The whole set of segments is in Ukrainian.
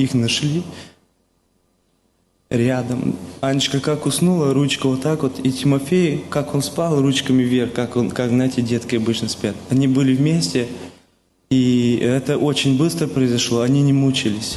их нашли рядом. Анечка как уснула, ручка вот так вот, и Тимофей, как он спал, ручками вверх, как он, как, знаете, детки обычно спят. Они были вместе, и это очень быстро произошло, они не мучились.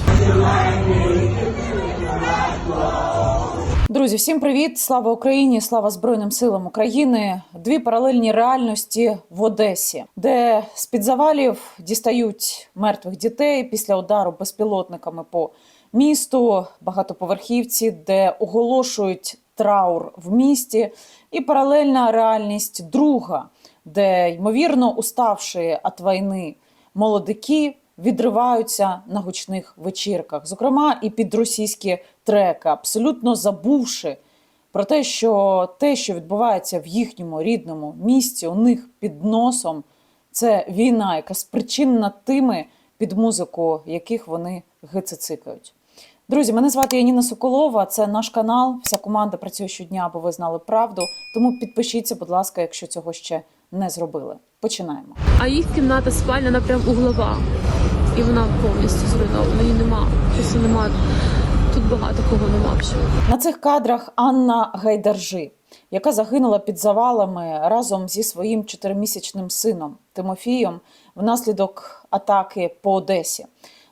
Друзі, всім привіт! Слава Україні! Слава Збройним силам України! Дві паралельні реальності в Одесі, де з під завалів дістають мертвих дітей після удару безпілотниками по місту, багатоповерхівці, де оголошують траур в місті, і паралельна реальність друга, де ймовірно уставши від війни молодики відриваються на гучних вечірках, зокрема і під російські треки, абсолютно забувши про те, що те, що відбувається в їхньому рідному місті, у них під носом, це війна, яка спричинена тими, під музику яких вони гицицикають. Друзі, мене звати Яніна Соколова. Це наш канал. Вся команда працює щодня, аби ви знали правду. Тому підпишіться, будь ласка, якщо цього ще не зробили. Починаємо. А їх кімната спальня вона прям углова. І вона повністю зруйнована. Її нема. Просто нема. Багато кого нема вже. На цих кадрах Анна Гайдаржи, яка загинула під завалами разом зі своїм чотиримісячним сином Тимофієм внаслідок атаки по Одесі.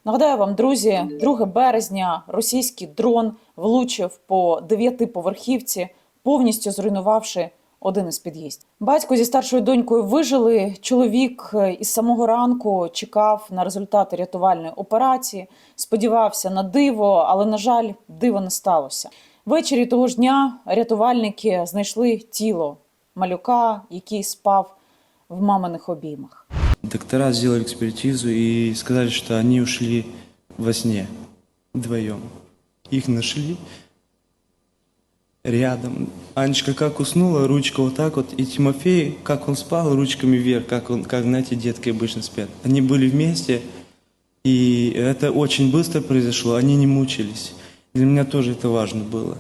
Нагадаю вам, друзі, 2 березня російський дрон влучив по дев'ятиповерхівці, повністю зруйнувавши один із під'їздів. Батько зі старшою донькою вижили. Чоловік е, із самого ранку чекав на результати рятувальної операції, сподівався на диво, але на жаль, диво не сталося. Ввечері того ж дня рятувальники знайшли тіло малюка, який спав в маминих обіймах. Доктора сделали экспертизу и сказали, что они ушли во сне вдвоем. Их нашли рядом. Анечка как уснула, ручка вот так вот, и Тимофей, как он спал, ручками вверх, как, он, как знаете, детки обычно спят. Они были вместе, и это очень быстро произошло, они не мучились. Для меня тоже это важно было.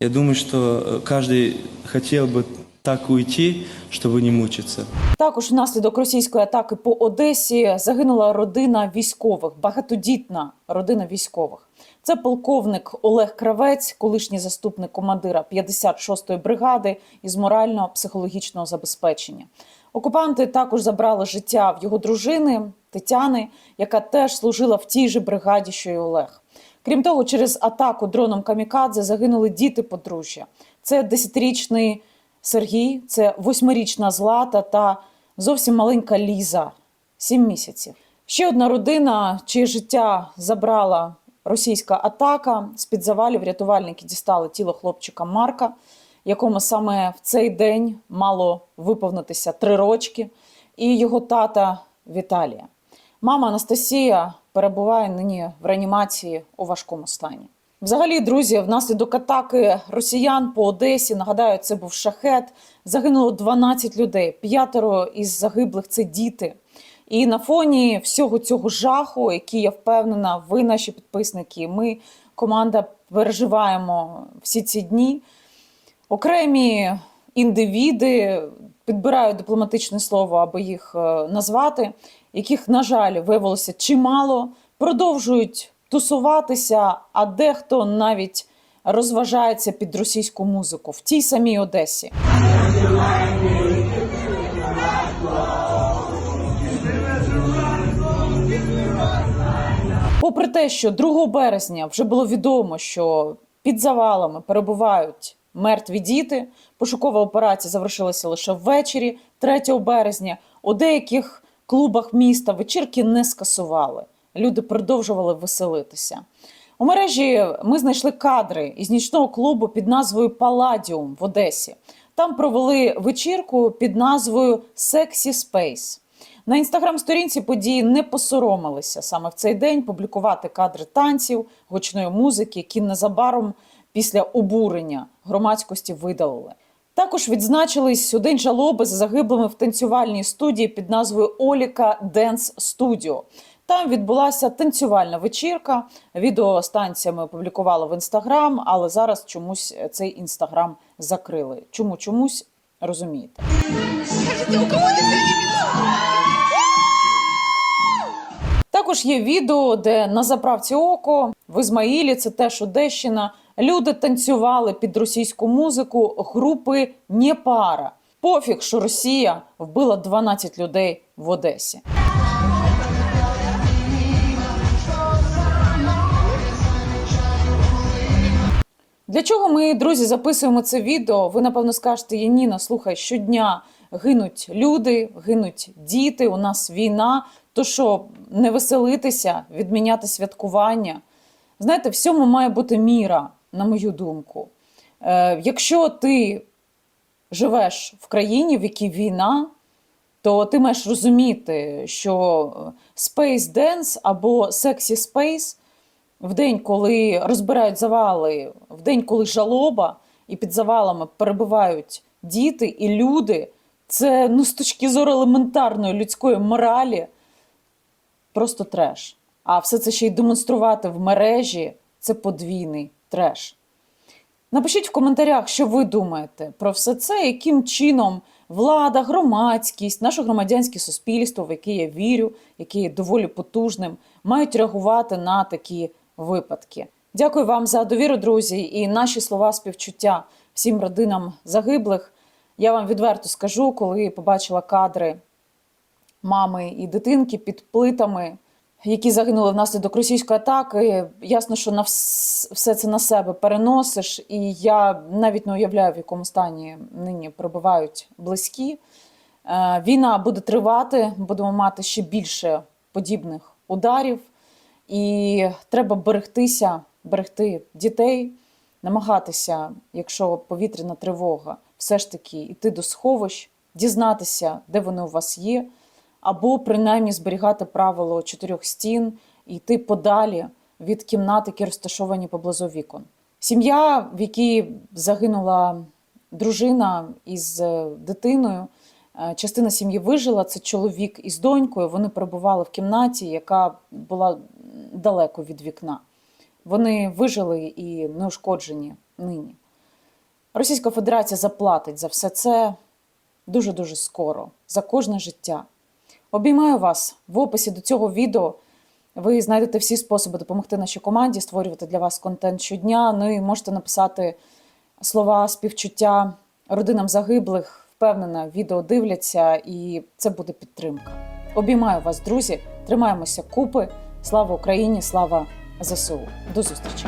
Я думаю, что э, каждый хотел бы так уйти, чтобы не мучиться. Також внаслідок російської атаки по Одесі загинула родина військових, багатодітна родина військових. Це полковник Олег Кравець, колишній заступник командира 56-ї бригади із морально-психологічного забезпечення. Окупанти також забрали життя в його дружини Тетяни, яка теж служила в тій же бригаді, що й Олег. Крім того, через атаку дроном Камікадзе загинули діти подружжя. Це 10-річний Сергій, це восьмирічна Злата та зовсім маленька Ліза, сім місяців. Ще одна родина, чиє життя забрала російська атака. З під завалів рятувальники дістали тіло хлопчика Марка, якому саме в цей день мало виповнитися три рочки, і його тата Віталія. Мама Анастасія перебуває нині в реанімації у важкому стані. Взагалі, друзі, внаслідок атаки росіян по Одесі, нагадаю, це був шахет. Загинуло 12 людей. П'ятеро із загиблих це діти. І на фоні всього цього жаху, який я впевнена, ви, наші підписники, ми, команда, переживаємо всі ці дні. Окремі індивіди підбирають дипломатичне слово, аби їх е, назвати, яких, на жаль, виявилося чимало, продовжують тусуватися, а дехто навіть розважається під російську музику в тій самій Одесі. Попри те, що 2 березня вже було відомо, що під завалами перебувають мертві діти, пошукова операція завершилася лише ввечері, 3 березня. У деяких клубах міста вечірки не скасували. Люди продовжували веселитися. У мережі ми знайшли кадри із нічного клубу під назвою Паладіум в Одесі. Там провели вечірку під назвою Сексі Спейс. На інстаграм-сторінці події не посоромилися саме в цей день публікувати кадри танців, гучної музики, які незабаром після обурення громадськості видалили. Також відзначились у день жалоби за загиблими в танцювальній студії під назвою Оліка Денс Студіо. Там відбулася танцювальна вечірка. Відео станціями опублікували в інстаграм, але зараз чомусь цей інстаграм закрили. Чому чомусь розумієте? Також є відео, де на заправці око в Ізмаїлі, це теж Одещина, люди танцювали під російську музику групи Нєпара. Пофіг, що Росія вбила 12 людей в Одесі. Для чого ми, друзі, записуємо це відео? Ви напевно скажете, Яніна, слухай, щодня гинуть люди, гинуть діти. У нас війна. То що не веселитися, відміняти святкування? Знаєте, всьому має бути міра, на мою думку. Е, якщо ти живеш в країні, в якій війна, то ти маєш розуміти, що Space Dance або Sexy Space в день, коли розбирають завали, в день, коли жалоба, і під завалами перебувають діти і люди, це ну, з точки зору елементарної людської моралі просто треш. А все це ще й демонструвати в мережі це подвійний треш. Напишіть в коментарях, що ви думаєте про все це, яким чином влада, громадськість, наше громадянське суспільство, в яке я вірю, яке є доволі потужним, мають реагувати на такі випадки. Дякую вам за довіру, друзі, і наші слова співчуття всім родинам загиблих. Я вам відверто скажу, коли побачила кадри мами і дитинки під плитами, які загинули внаслідок російської атаки. Ясно, що на все це на себе переносиш, і я навіть не уявляю, в якому стані нині перебувають близькі. Е, Війна буде тривати, будемо мати ще більше подібних ударів, і треба берегтися, берегти дітей, намагатися, якщо повітряна тривога, все ж таки йти до сховищ, дізнатися, де вони у вас є, або принаймні зберігати правило чотирьох стін і йти подалі від кімнат, які розташовані поблизу вікон. Сім'я, в якій загинула дружина із е, дитиною. е, Частина сім'ї вижила. Це чоловік із донькою. Вони перебували в кімнаті, яка була далеко від вікна. Вони вижили і неушкоджені нині. Російська Федерація заплатить за все це дуже дуже скоро, за кожне життя. Обіймаю вас в описі до цього відео. Ви знайдете всі способи допомогти нашій команді, створювати для вас контент щодня. Ну і можете написати слова співчуття родинам загиблих. Впевнена, відео дивляться, і це буде підтримка. Обіймаю вас, друзі. Тримаємося купи. Слава Україні! Слава ЗСУ! До зустрічі!